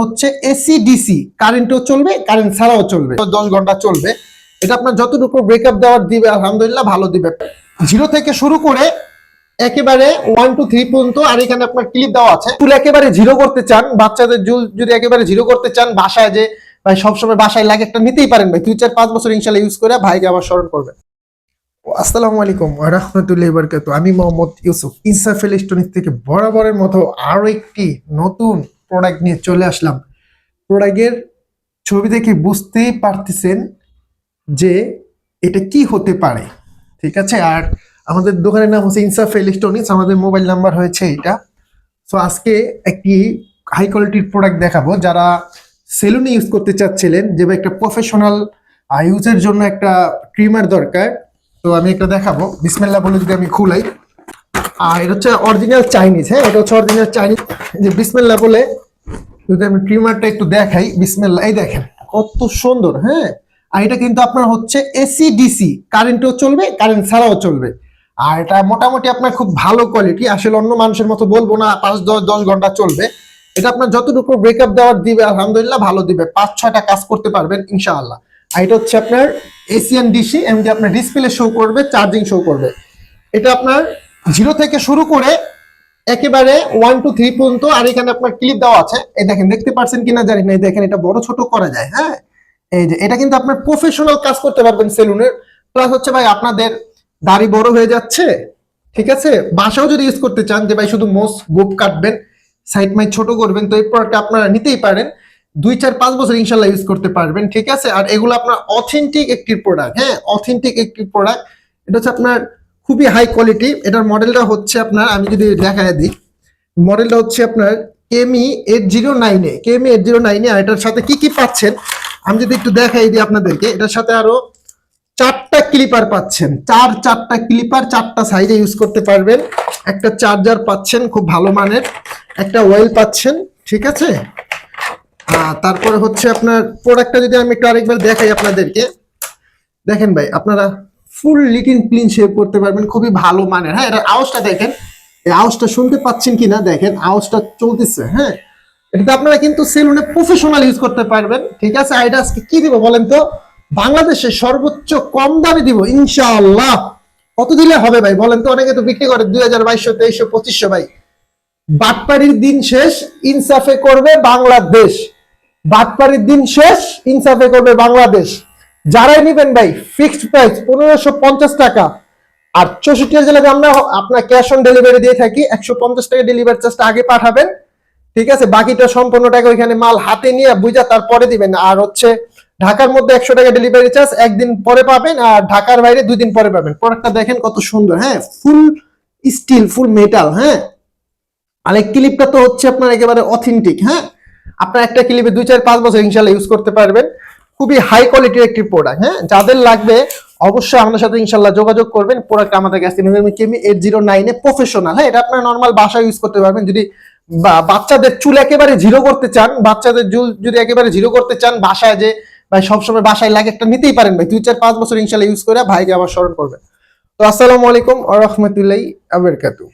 হচ্ছে AC DC কারেন্টও চলবে current ছাড়াও চলবে। দশ ঘণ্টা চলবে। এটা আপনার যতটুকু ব্রেকআপ দেওয়ার দিবে, আলহামদুলিল্লাহ ভালো দিবে। জিরো থেকে শুরু করে একেবারে ওয়ান টু থ্রি পর্যন্ত, আর এখানে আপনার ক্লিপ দেওয়া আছে। চুল একেবারে জিরো করতে চান, বাচ্চাদের চুল যদি একেবারে জিরো করতে চান, বাসায় যে ভাই, সবসময় বাসায় লাগে একটা নিতেই পারেন ভাই। দুই, চার, পাঁচ বছর ইনশাল্লাহ ইউজ করে ভাইকে আবার স্মরণ করবে আমি মোহাম্মদ ইউসুফ ইনসাফ থেকে বরাবরের মতো আরও একটি নতুন প্রোডাক্ট নিয়ে চলে আসলাম। প্রোডাক্টের ছবি দেখে বুঝতেই পারতেছেন যে এটা কি হতে পারে, ঠিক আছে? আর আমাদের দোকানের নাম হচ্ছে ইনসাফ ইলেকট্রনিক্স আমাদের মোবাইল নাম্বার হয়েছে এটা। সো আজকে একটি হাই কোয়ালিটির প্রোডাক্ট দেখাবো। যারা সেলুনে ইউজ করতে চাচ্ছিলেন, যে একটা প্রফেশনাল ইউজের জন্য একটা ট্রিমার দরকার। তো আমি একটা দেখাবো। বিসমেল্লা বলে যদি আমি খুলাই। আর এটা হচ্ছে অরিজিনাল চাইনিজ হ্যাঁ? এটা হচ্ছে অরিজিনাল চাইনিজ যে বিসমিল্লা বলে, যদি আমি ট্রিমারটা একটু দেখাই বিসমিল্লা এই দেখেন, কত সুন্দর হ্যাঁ? আর এটা কিন্তু আপনার হচ্ছে এসি ডিসি কারেন্টও চলবে কারেন্ট ছাড়াও চলবে। আর এটা মোটামুটি আপনার খুব ভালো কোয়ালিটি আসলে অন্য মানুষের মতো বলব না, পাঁচ দশ দশ ঘণ্টা চলবে। এটা আপনার যতটুকু ব্রেকআপ দেওয়ার দিবে, আলহামদুলিল্লাহ ভালো দিবে। পাঁচ ছয়টা কাজ করতে পারবেন, ইনশাআল্লাহ। আর এটা হচ্ছে আপনার এসিয়ান ডিসি এমনি আপনার ডিসপ্লে শো করবে চার্জিং শো করবে। এটা আপনার জিরো থেকে শুরু করে একেবারে ওয়ান টু থ্রি পর্যন্ত, আর এখানে আপনার ক্লিপ দেওয়া আছে। এই দেখেন, দেখতে পাচ্ছেন কিনা জানি না। এই দেখেন, এটা বড় ছোট করা যায় হ্যাঁ? এই যে, এটা কিন্তু আপনার প্রফেশনাল কাজ করতে পারবেন সেলুনের। প্লাস হচ্ছে ভাই, আপনাদের দাড়ি বড় হয়ে যাচ্ছে, ঠিক আছে? বাসাও যদি ইউজ করতে চান যে ভাই, শুধু মোস গোপ কাটবেন সাইড মাই ছোট করবেন, তো এই প্রোডাক্ট আপনারা নিতেই পারেন। দুই, চার, পাঁচ বছর ইনশাল্লাহ ইউজ করতে পারবেন, ঠিক আছে? আর এগুলো আপনার অথেন্টিক একটি প্রোডাক্ট হ্যাঁ? অথেন্টিক একটি প্রোডাক্ট এটা হচ্ছে আপনার খুবই হাই কোয়ালিটি এটার মডেলটা হচ্ছে আপনার, আমি যদি দেখায় দিই মডেলটা হচ্ছে আপনার কেমি এইট জিরো নাইনে কেমি এইট জিরো নাইনে আর এটার সাথে কি কি পাচ্ছেন? আমি যদি একটু দেখাই দিই আপনাদেরকে, এটার সাথে আরও চারটা ক্লিপার পাচ্ছেন। চার, চারটা ক্লিপার চারটা সাইজে ইউজ করতে পারবেন। একটা চার্জার পাচ্ছেন, খুব ভালো মানের। একটা ওয়েল পাচ্ছেন, ঠিক আছে? তারপরে হচ্ছে আপনার প্রোডাক্টটা যদি আমি একটু আরেকবার দেখাই আপনাদেরকে। দেখেন ভাই, আপনারা ফুল লিটিন ক্লিন শেভ করতে পারবেন, খুবই ভালো মানের। হ্যাঁ এটা আওয়াজটা দেখেন। এই আওয়াজটা শুনতে পাচ্ছেন কিনা? দেখেন আওয়াজটা চলতেছে হ্যাঁ। এটা আপনারা কিন্তু সেলুনে প্রফেশনাল ইউজ করতে পারবেন, ঠিক আছে? এটা আজকে কি দিব বলেন তো? বাংলাদেশে সর্বোচ্চ কম দামে দিব, ইনশাআল্লাহ। কত দিলে হবে ভাই? বলেন তো, অনেকে তো বিক্রি করে, দুই হাজার বাইশশো, তেইশশো, পঁচিশশো ভাই। বাটপাড়ির দিন শেষ, ইনসাফে করবে বাংলাদেশ। বাটপাড়ির দিন শেষ, ইনসাফে করবে বাংলাদেশ। যারাই নিবেন ভাই ফিক্সড প্রাইস পনেরোশো পঞ্চাশ টাকা। আর চৌষট্টি জেলাতে আমরা আপনার ক্যাশ অন ডেলিভারি দিয়ে থাকি, একশো পঞ্চাশ টাকা ডেলিভারি চার্জটা আগে পাঠাবেন। ঠিক আছে? বাকিটা সম্পূর্ণ টাকা ওইখানে মাল হাতে নিয়ে বুঝা তারপরে দিবেন। আর হচ্ছে ঢাকার মধ্যে একশো টাকা ডেলিভারি চার্জ একদিন পরে পাবেন আর ঢাকার বাইরে দুই দিন পরে পাবেন। প্রোডাক্টটা দেখেন কত সুন্দর হ্যাঁ? ফুল স্টিল ফুল মেটাল হ্যাঁ? আর এই ক্লিপটা তো হচ্ছে আপনার একেবারে অথেন্টিক হ্যাঁ? আপনার একটা ক্লিপে দুই চার পাঁচ বছর ইনশাল্লাহ ইউজ করতে পারবেন। খুবই হাই কোয়ালিটির একটি প্রোডাক্ট হ্যাঁ? যাদের লাগবে, অবশ্যই আমাদের সাথে ইনশাল্লাহ যোগাযোগ করবেন। প্রোডাক্ট আমাদের কাছে কেমি এইট জিরো নাইনে প্রফেশনাল হ্যাঁ? এটা আপনার নর্মাল বাসায় ইউজ করতে পারবেন। যদি বাচ্চাদের চুল একেবারে জিরো করতে চান, বাচ্চাদের চুল যদি একেবারে জিরো করতে চান, বাসায় যে ভাই সবসময় বাসায় লাগে, একটা নিতেই পারেন ভাই। দুই, চার, পাঁচ বছর ইনশাল্লাহ ইউজ করে ভাইকে আবার স্মরণ করবেন। তো আসসালামু আলাইকুম আ রহমতুল্লাহ আবরকাতু